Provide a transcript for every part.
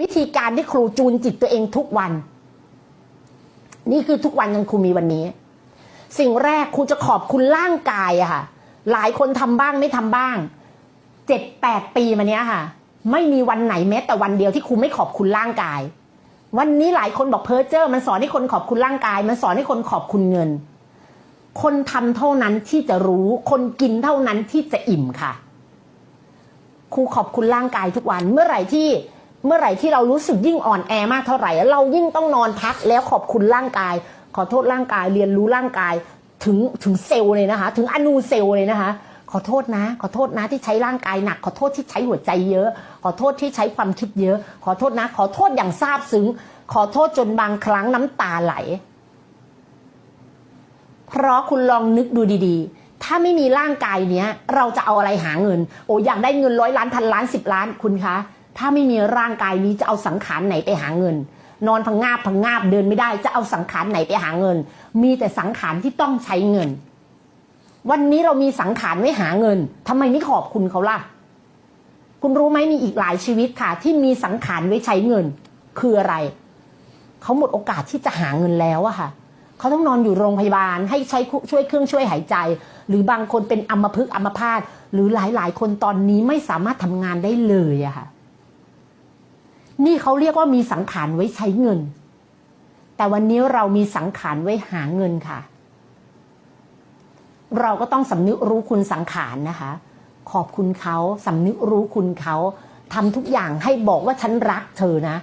วิธีการที่ครูจูนจิตตัวเองทุกวัน นี่คือทุกวันยังครูมีวันนี้ สิ่งแรกครูจะขอบคุณร่างกายอะค่ะ หลายคนทำบ้างไม่ทำบ้างเจ็ดแปดปีมาเนี้ยค่ะ ไม่มีวันไหนแม้แต่วันเดียวที่ครูไม่ขอบคุณร่างกาย วันนี้หลายคนบอกเพ้อเจ้อมันสอนให้คนขอบคุณร่างกาย มันสอนให้คนขอบคุณเงิน คนทำเท่านั้นที่จะรู้ คนกินเท่านั้นที่จะอิ่มค่ะครูขอบคุณร่างกายทุกวันเมื่อไหร่ที่ เมื่อไหร่ที่เรารู้สึกยิ่งอ่อนแอมากเท่าไหร่ เรายิ่งต้องนอนพักแล้วขอบคุณร่างกาย ขอโทษร่างกายเรียนรู้ร่างกายถึงถึงเซลล์เลยนะคะ ถึงอนูเซลล์เลยนะคะ ขอโทษนะ ขอโทษนะที่ใช้ร่างกายหนัก ขอโทษที่ใช้หัวใจเยอะ ขอโทษที่ใช้ความคิดเยอะ ขอโทษนะ ขอโทษอย่างซาบซึ้ง ขอโทษจนบางครั้งน้ำตาไหล เพราะคุณลองนึกดูดีๆ ถ้าไม่มีร่างกายเนี้ย เราจะเอาอะไรหาเงิน โอ้อยากได้เงินร้อยล้านพันล้านสิบล้านคุณคะ ถ้าไม่มีร่างกายนี้จะเอาสังขารไหนไปหาเงิน นอนพังงาบพังงาบเดินไม่ได้ จะเอาสังขารไหนไปหาเงิน มีแต่สังขารที่ต้องใช้เงิน วันนี้เรามีสังขารไว้หาเงินทำไมไม่ขอบคุณเขาล่ะ คุณรู้ไหมมีอีกหลายชีวิตค่ะ ที่มีสังขารไว้ใช้เงิน คืออะไรเขาหมดโอกาสที่จะหาเงินแล้วอะค่ะเขาต้องนอนอยู่โรงพยาบาลให้ใช้ช่วยเครื่องช่วยหายใจ หรือบางคนเป็นอัมพฤกษ์อัมพาตหรือหลายๆ คนตอนนี้ไม่สามารถทำงานได้เลยอะค่ะ นี่เขาเรียกว่ามีสังขารไว้ใช้เงิน แต่วันนี้เรามีสังขารไว้หาเงินค่ะ เราก็ต้องสำนึกรู้คุณสังขารนะคะ ขอบคุณเขาสำนึกรู้คุณเขาทำทุกอย่างให้บอกว่าฉันรักเธอนะ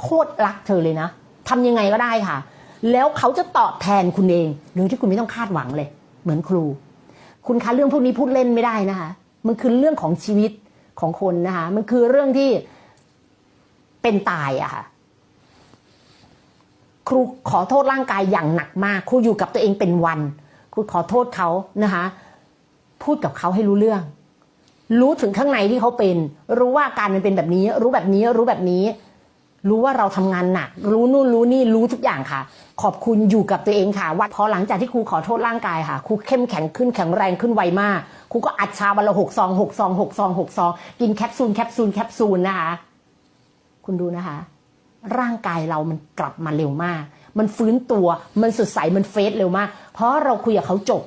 โคตรรักเธอเลยนะทำยังไงก็ได้ค่ะ แล้วเขาจะตอบแทนคุณเองโดยที่คุณไม่ต้องคาดหวังเลย เหมือนครู คุณคะเรื่องพวกนี้พูดเล่นไม่ได้นะคะ มันคือเรื่องของชีวิตของคนนะคะ มันคือเรื่องที่ เป็นตายอะค่ะครูขอโทษร่างกายอย่างหนักมาก ครูอยู่กับตัวเองเป็นวัน ครูขอโทษเขานะคะ พูดกับเขาให้รู้เรื่อง รู้ถึงข้างในที่เขาเป็น รู้ว่าการมันเป็นแบบนี้ รู้แบบนี้ รู้แบบนี้ รู้ว่าเราทำงานหนัก รู้นู่นรู้นี่ รู้ทุกอย่างค่ะ ขอบคุณอยู่กับตัวเองค่ะ ว่าพอหลังจากที่ครูขอโทษร่างกายค่ะ ครูเข้มแข็งขึ้นแข็งแรงขึ้นไวมาก ครูก็อัดชาวันละหกซองหกซองหกซองหกซอง กินแคปซูลแคปซูลแคปซูลนะคะ คุณดูนะคะ ร่างกายเรามันกลับมาเร็วมาก มันฟื้นตัวมันสดใสมันเฟสเร็วมาก เพราะเราคุยกับเขาจบ